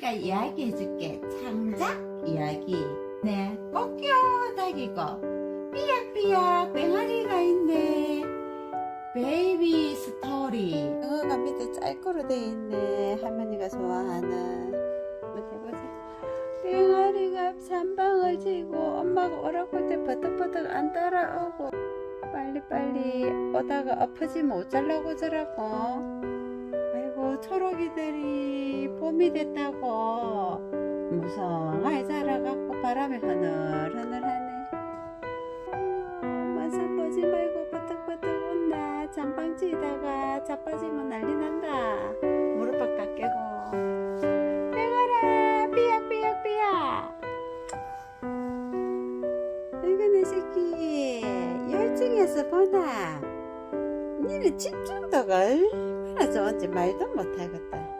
뱅아리가 이야기해 줄게. 창작 이야기. 네, 꺾여다기고 삐약삐약 뱅아리가 있네. 베이비 스토리. 영어가 밑에 짤거로 돼 있네. 할머니가 좋아하는. 한번 해보자. 땡아리가 산방을 지고 엄마가 오라고 할때 버떡버떡 안 따라오고 빨리빨리 오다가 엎어지면 못 잘라고 저라고. 아이고 초록이들이 봄이 됐다고 무성하게 자라갖고 바람에 흐늘흐늘하네. 만산 보지 말고 버떡버떡 온다. 잠방지다가 자빠지면 난리 난다. 무릎팍 깎이고. 빼가라 삐약삐약삐약. 이거 내 새끼 열정해서 보나. 니는 집중도가 얼마나 좋은지 말도 못하겠다.